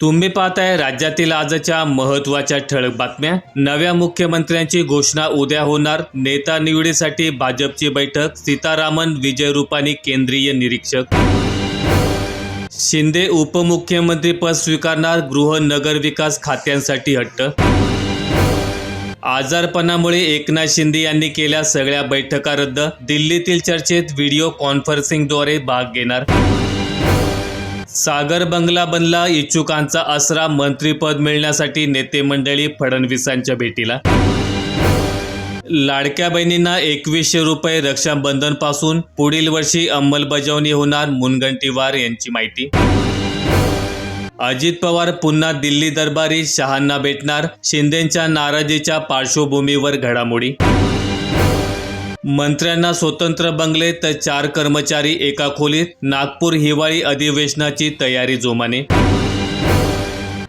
तुम्ही पाहताय राज्यातील आजच्या महत्त्वाच्या ठळक बातम्या. नव्या मुख्यमंत्र्यांची घोषणा उद्या होणार. नेता निवडीसाठी भाजपची बैठक. सीतारामन विजय रूपानी केंद्रीय निरीक्षक. शिंदे उपमुख्यमंत्री पद स्वीकारणार. गृह नगरविकास खात्यांसाठी हट्ट. आजारपणामुळे एकनाथ शिंदे यांनी केल्या सगळ्या बैठका रद्द. दिल्लीतील चर्चेत व्हिडिओ कॉन्फरन्सिंगद्वारे भाग घेणार. सागर बंगला बनला इच्छुकांचा आसरा मंत्रीपद मिळण्यासाठी नेते मंडळी फडणवीसांच्या भेटीला. लाडक्या बहिणींना एकवीसशे रुपये रक्षाबंधनपासून पुढील वर्षी अंमलबजावणी होणार मुनगंटीवार यांची माहिती. अजित पवार पुन्हा दिल्ली दरबारी शहांना भेटणार शिंदेच्या नाराजीच्या पार्श्वभूमीवर घडामोडी. मंत्र्यांना स्वतंत्र बंगले तर चार कर्मचारी एका खोलीत नागपूर हिवाळी अधिवेशनाची तयारी जोमाने.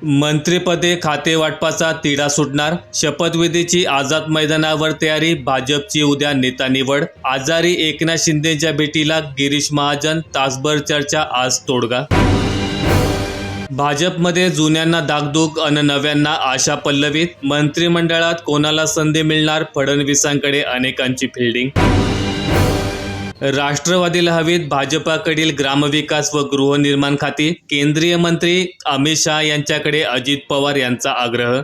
मंत्रिपदे खाते वाटपाचा तिढा सुटणार शपथविधीची आझाद मैदानावर तयारी भाजपची उद्या नेता निवड आजारी एकनाथ शिंदेच्या भेटीला गिरीश महाजन तासभर चर्चा आज तोडगा. भाजपमध्ये जुन्यांना दागदुग अन नव्यांना आशा पल्लवीत. मंत्रिमंडळात कोणाला संधी मिळणार? फडणवीसांकडे अनेकांची फिल्डिंग. राष्ट्रवादीला हवीत भाजपाकडील ग्रामविकास व गृहनिर्माण खाती. केंद्रीय मंत्री अमित शहा यांच्याकडे अजित पवार यांचा आग्रह.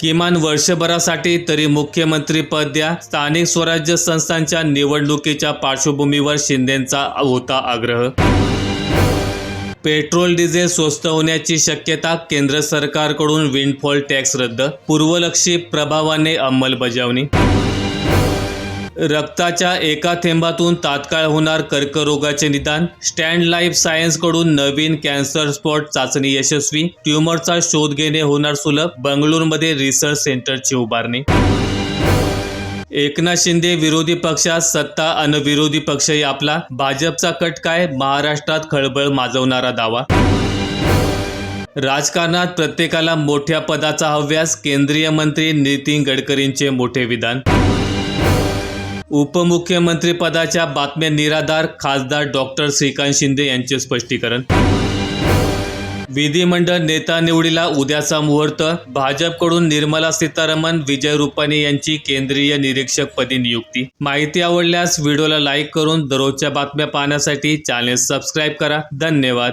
किमान वर्षभरासाठी तरी मुख्यमंत्री पद द्या. स्थानिक स्वराज्य संस्थांच्या निवडणुकीच्या पार्श्वभूमीवर शिंदेंचा होता आग्रह. पेट्रोल डिझेल स्वस्त होण्याची शक्यता केंद्र सरकारकडून विंडफॉल टॅक्स रद्द पूर्वलक्षी प्रभावाने अंमलबजावणी. रक्ताच्या एका थेंबातून तात्काळ होणार कर्करोगाचे निदान स्टँड लाईफ सायन्सकडून नवीन कॅन्सर स्पॉट चाचणी यशस्वी ट्युमरचा शोध घेणे होणार सुलभ बंगळुरूमध्ये रिसर्च सेंटरची उभारणी. एकनाथ शिंदे विरोधी पक्षात सत्ता अन विरोधी पक्षही आपला भाजपचा कट काय? महाराष्ट्रात खळबळ माजवणारा दावा. राजकारणात प्रत्येकाला मोठ्या पदाचा हव्यास केंद्रीय मंत्री नितीन गडकरींचे मोठे विधान. उपमुख्यमंत्रीपदाच्या बातम्या निराधार खासदार डॉक्टर श्रीकांत शिंदे यांचे स्पष्टीकरण. विधिमंडळ नेता निवडीला उद्याचा मुहूर्त भाजपकडून निर्मला सीतारामन विजय रुपानी यांची केंद्रीय निरीक्षक पदी नियुक्ती. माहिती आवडल्यास व्हिडिओला लाईक करून दररोजच्या बातम्या पाहण्यासाठी चॅनेल सबस्क्राईब करा. धन्यवाद.